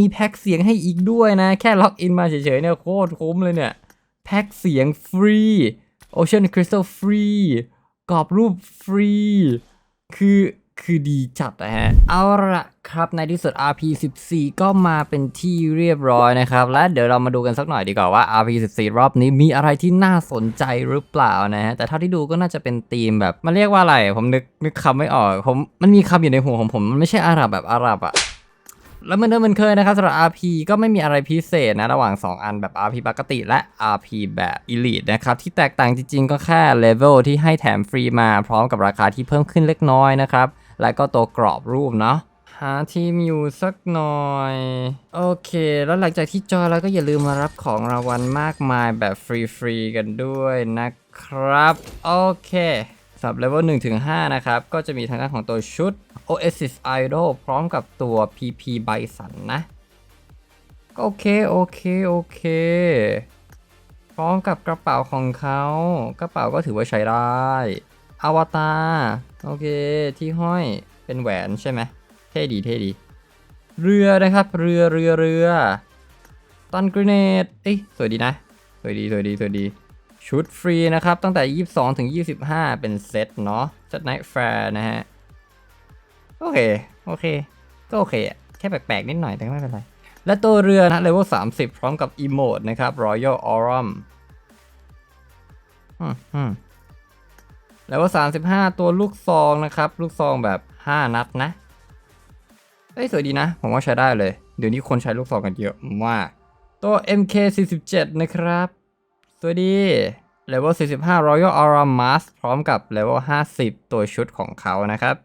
มีแพ็คเสียงให้อีกด้วยนะ แค่ล็อกอินมาเฉยๆเนี่ยโคตรคุ้มเลยเนี่ย แพ็คเสียงฟรี Ocean Crystal ฟรี กรอบรูปฟรี คือคือดีจัดนะฮะ เอาละครับในที่สุด RP14 ก็มาเป็นที่เรียบร้อยนะครับ และเดี๋ยวเรามาดูกันสักหน่อยดีกว่าว่า RP14 รอบนี้มีอะไรที่น่าสนใจหรือเปล่านะฮะ แต่เท่าที่ดูก็น่าจะเป็นธีมแบบ มันเรียกว่าอะไร ผมนึกนึกคำไม่ออก ผมมันมีคำอยู่ในหัวของผม มันไม่ใช่อาหรับแบบอาหรับอะ แล้วเหมันเดิมเหมันเคยนะครับสำหรับ RP ก็ไม่มีอะไรพิเศษนะ ระหว่าง 2 อันแบบ RP ปกติและ RP แบบ Elite นะครับ ที่แตกต่างจริงๆ ก็แค่เลเวลที่ให้แถมฟรีมาพร้อมกับราคาที่เพิ่มขึ้นเล็กน้อยนะครับ และก็ตัวกรอบรูปเนาะหาทีมอยู่สักหน่อย โอเค แล้วหลังจากที่จอยแล้วก็อย่าลืมมารับของรางวัลมากมายแบบฟรีๆกันด้วยนะครับ โอเคสำหรับเลเวล1ถึง5นะครับ ก็จะมีทางด้านของตัวชุด Oasis Idol พร้อมกับตัว PP Bison นะ ก็โอเค โอเค โอเค พร้อมกับกระเป๋าของเขา กระเป๋าก็ถือว่าใช้ได้อวตารโอเค ที่ห้อยเป็นแหวนใช่ไหม เท่ดี เท่ดี เรือนะครับ เรือเรือเรือตันกรีเนดเอ้ยสวยดีนะ สวยดี สวยดี สวยดี ชุดฟรีนะครับ ตั้งแต่ 22 ถึง 25 เป็นเซตเนาะเซตไนท์แฟร์นะฮะ โอเค โอเค ก็โอเคอะแค่แปลกๆนิดหน่อยแต่ไม่เป็นไร และตัวเรือนะเลเวล30 พร้อมกับอีโมดนะครับ Royal Aurum อืมอืมเลเวล35 ตัวลูกซองนะครับ ลูกซองแบบ 5 นัดนะเอ้ย สวยดีนะ ผมว่าใช้ได้เลย เดี๋ยวนี้คนใช้ลูกซองกันเยอะมาก ตัว MK47 นะครับ สวยดีเลเวล45 Royal Aurum Mask พร้อมกับเลเวล50 ตัวชุดของเขานะครับ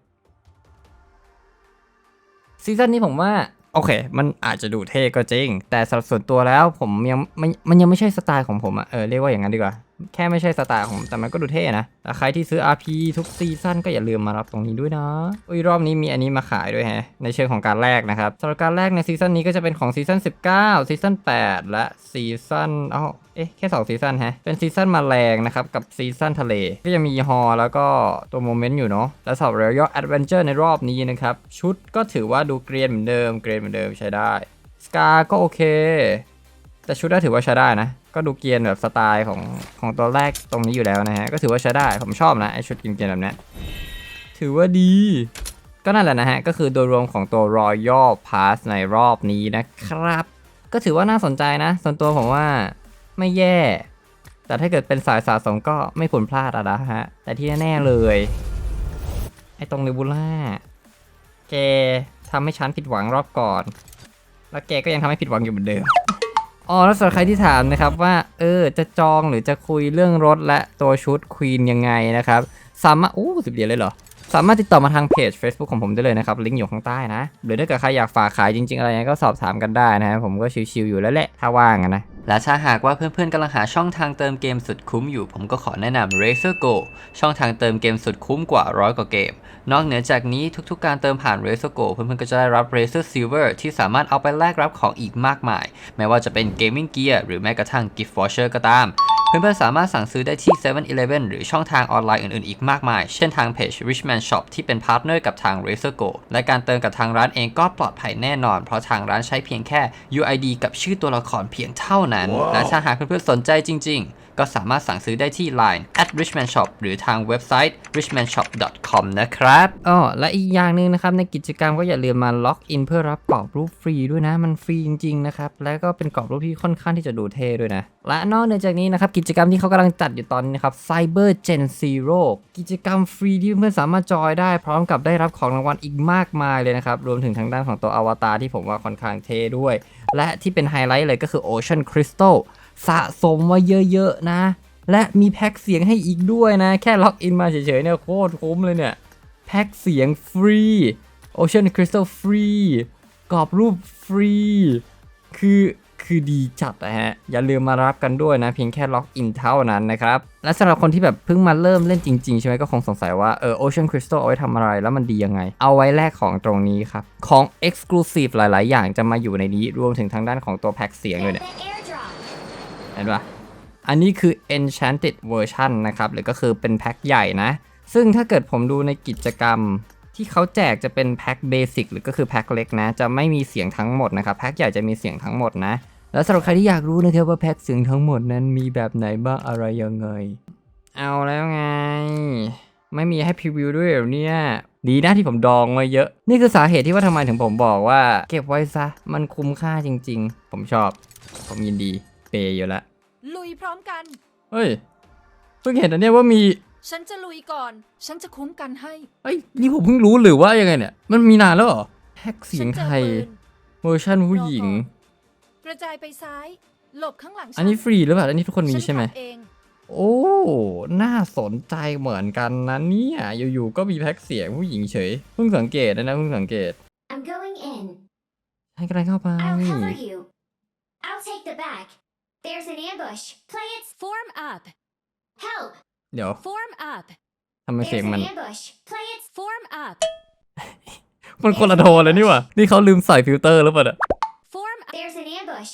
ซีซั่นนี้ผมว่าโอเค มันอาจจะดูเท่ก็จริง แต่สำหรับส่วนตัวแล้วผมยังไม่มันยังไม่ใช่สไตล์ของผมอะเออเรียกว่าอย่างนั้นดีกว่า แค่ไม่ใช่สไตล์ของแต่มันก็ดูเท่นะแต่ใครที่ซื้อ RP ทุกซีซั่นก็อย่าลืมมารับตรงนี้ด้วยนะอุ้ยรอบนี้มีอันนี้มาขายด้วยแฮะ ในเชิงของการแลกนะครับสำหรับการแลกในซีซั่นนี้ก็จะเป็นของซีซั่น19ซีซั่น8 และซีซั่นเอ้าเอ๊ะแค่2ซีซั่นฮะ เป็นซีซั่นมาแรงนะครับ กับซีซั่นทะเล ก็ยังมีฮอแล้วก็ตัวโมเมนต์อยู่เนาะและสำหรับ Royal Adventure ในรอบนี้นะครับ ชุดก็ถือว่าดูเกรียนเหมือนเดิมเกรียนเหมือนเดิมใช้ได้สกาก็โอเค แต่ชุดได้ถือว่าใช้ได้นะ ก็ดูเกียนแบบสไตล์ของของตัวแรกตรงนี้อยู่แล้วนะฮะ ก็ถือว่าใช้ได้ ผมชอบนะไอชุดเกรียนๆแบบนี้ถือว่าดี ก็นั่นแหละนะฮะ ก็คือโดยรวมของตัว Royal Pass ในรอบนี้นะครับ ก็ถือว่าน่าสนใจนะ ส่วนตัวผมว่าไม่แย่ แต่ถ้าเกิดเป็นสายสะสมก็ไม่ผลพลาดอะนะฮะ แต่ที่แน่ๆเลย ไอตรงเนบูล่าแกทำให้ฉันผิดหวังรอบก่อน แล้วแกก็ยังทำให้ผิดหวังอยู่เหมือนเดิม อ๋อแล้วสำหรับใครที่ถามนะครับว่าเออจะจองหรือจะคุยเรื่องรถและตัวชุดควีนยังไงนะครับ สามารถอู้สิบเหรียญเลยเหรอ สามารถติดต่อมาทางเพจ Facebook ของผมได้เลยนะครับ ลิงก์อยู่ข้างใต้นะ หรือถ้าเกิดใครอยากฝากขายจริง ๆ อะไรเงี้ยก็สอบถามกันได้นะครับผมก็ชิวๆอยู่แล้วแหละถ้าว่างนะและถ้าหากว่าเพื่อนๆกำลังหาช่องทางเติมเกมสุดคุ้มอยู่ ผมก็ขอแนะนำ Razer Go ช่องทางเติมเกมสุดคุ้มกว่าร้อยกว่าเกม นอกเหนือจากนี้ทุกๆ การเติมผ่าน Razer Go เพื่อนๆก็จะได้รับ Razer Silver ที่สามารถเอาไปแลกรับของอีกมากมาย ไม่ว่าจะเป็น Gaming Gear หรือแม้กระทั่ง Gift Voucher ก็ตาม เพื่อนๆ สามารถสั่งซื้อได้ที่ 7-Eleven หรือช่องทางออนไลน์อื่นๆ อีกมากมาย เช่นทางเพจ Richman Shop ที่เป็นพาร์ทเนอร์กับทาง Razer Go และการเติมกับทางร้านเองก็ปลอดภัยแน่นอน เพราะทางร้านใช้เพียงแค่ UID กับชื่อตัวละครเพียงเท่านั้นและถ้าหากเพื่อนๆ สนใจจริง ๆ ก็สามารถสั่งซื้อได้ที่ Line at richman shop หรือทางเว็บไซต์ richmanshop.com นะครับอ๋อและอีกอย่างหนึ่งนะครับ ในกิจกรรมก็อย่าลืมมาล็อกอินเพื่อรับกรอบรูปฟรีด้วยนะ มันฟรีจริงๆนะครับ และก็เป็นกรอบรูปที่ค่อนข้างที่จะดูเท่ด้วยนะ และนอกเหนือจากนี้นะครับ กิจกรรมที่เขากำลังจัดอยู่ตอนนี้นะครับ Cyber Gen Zero กิจกรรมฟรีที่เพื่อนสามารถจอยได้พร้อมกับได้รับของรางวัลอีกมากมายเลยนะครับ รวมถึงทางด้านของตัวอวตารที่ผมว่าค่อนข้างเท่ด้วย และที่เป็นไฮไลท์เลยก็คือ Ocean Crystal สะสมมาเยอะๆนะ และมีแพ็คเสียงให้อีกด้วยนะ แค่ล็อกอินมาเฉยๆเนี่ยโคตรคุ้มเลยเนี่ย แพ็คเสียงฟรี Ocean Crystal ฟรีกรอบรูปฟรี คือคือดีจัดนะฮะ อย่าลืมมารับกันด้วยนะ เพียงแค่ล็อกอินเท่านั้นนะครับ และสำหรับคนที่แบบเพิ่งมาเริ่มเล่นจริงๆ ใช่ไหมก็คงสงสัยว่าเออ Ocean Crystal เอาไว้ทำอะไร แล้วมันดียังไง เอาไว้แลกของตรงนี้ครับ ของ Exclusive หลาย ๆ อย่างจะมาอยู่ในนี้รวมถึงทางด้านของตัวแพ็คเสียงด้วยเนี่ย เห็นปะอันนี้คือ Enchanted Version นะครับหรือก็คือเป็นแพ็คใหญ่นะ ซึ่งถ้าเกิดผมดูในกิจกรรมที่เขาแจกจะเป็นแพ็คเบสิกหรือก็คือแพ็คเล็กนะ จะไม่มีเสียงทั้งหมดนะครับ แพ็คใหญ่จะมีเสียงทั้งหมดนะ แล้วสำหรับใครที่อยากรู้นะครับว่าแพ็คเสียงทั้งหมดนั้นมีแบบไหนบ้างอะไรยังไง เอาแล้วไง ไม่มีให้พรีวิวด้วยเหรอเนี่ยดีนะที่ผมดองไว้เยอะ นี่คือสาเหตุที่ว่าทำไมถึงผมบอกว่า เก็บไว้ซะ มันคุ้มค่าจริง ๆ ผมชอบ ผมยินดี เปย์อยู่ละลุยพร้อมกัน เฮ้ยเพิ่งเห็นอันเนี้ยว่ามีฉันจะลุยก่อน ฉันจะคุ้มกันให้ เอ้ยนี่ผมเพิ่งรู้หรือว่ายังไงเนี่ย มันมีนานแล้วเหรอแพ็กเสียงฉันไทเจอยปืนเวอร์ชันผู้หญิง กระจายไปซ้าย หลบข้างหลังฉัอันนี้ฟรีหรือเปล่าอันนี้ทุกคนมีฉัใช่ไหมขับเองโอ้ น่าสนใจเหมือนกันนะเนี่ยอยู่ๆก็มีแพ็กเสียงผู้หญิ ng เฉย เพิ่งสังเกตนะนะเพิ่งสังเกต I'm going in. ให้กระไรเข้าไป I'll cover you. I'll take the back. There's an ambush. Play it. Form up Help. เดี๋ยว Form up ทำไมเสียง There's มัน an ambush. Play it. Form up มันคนละโทนเลยนี่หว่านี่เขาลืมใส่ฟิลเตอร์หรือเปล่าเนี่ย Form There's an ambush.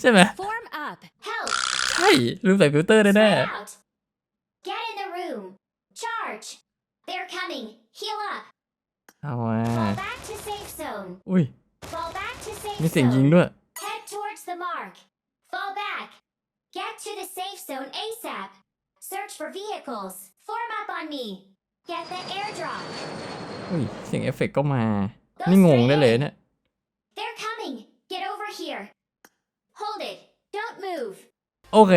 ใช่ไหม Form up Help. ใช่ ลืมใส่ฟิลเตอร์แน่ Spread out. Get in the room. Charge. They're coming. Heal up. ๆเอามา Fall back to safe zone. อุ้ย Fall back to safe มีเสียงยิง zone. ด้วย Head towards the mark. Fall back. Get to the safe zone ASAP. Search for vehicles. Form up on me. Get the airdrop. อุ้ยเสียงเอฟเฟกต์ก็มา นี่งงได้เลยเนี่ย They're coming. Get over here. Hold it. Don't move. โอเค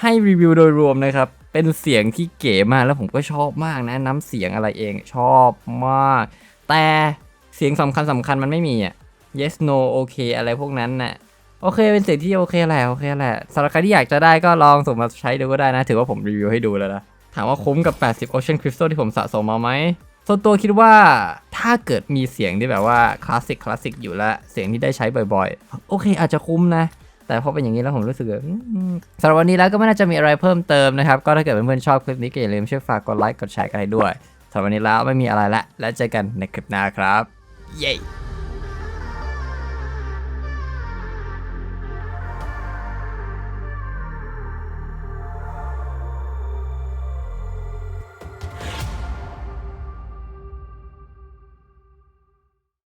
ให้รีวิวโดยรวมนะครับ เป็นเสียงที่เก๋มากแล้วผมก็ชอบมากนะ น้ำเสียงอะไรเองชอบมาก แต่เสียงสำคัญสำคัญมันไม่มีอะ yes no โอเคอะไรพวกนั้นน่ะ โอเคเป็นสียงที่โอเคแหละโอเคแหละสำหรับใครที่อยากจะได้ก็ลองส่งมาใช้ดูก็ได้นะ ถือว่าผมรีวิวให้ดูแล้วนะ ถามว่าคุ้มกับ 80 Ocean Crystal ที่ผมสะสมมาไหมส่วนตัวคิดว่าถ้าเกิดมีเสียงที่แบบว่าคลาสสิกคลาสสิกอยู่แล้วเสียงที่ได้ใช้บ่อยๆ โอเค อาจจะคุ้มนะ แต่พอเป็นอย่างนี้แล้วผมรู้สึกแบบสำหรับวันนี้แล้วก็ไม่น่าจะมีอะไรเพิ่มเติมนะครับ ก็ถ้าเกิดเพื่อนๆชอบคลิปนี้ก็อย่าลืมช่วยฝากกดไลค์กดแชร์กันให้ด้วยสำหรับวันนี้แล้วไม่มีอะไรละแล้วเจอกันในคลิปหน้าครับ เย้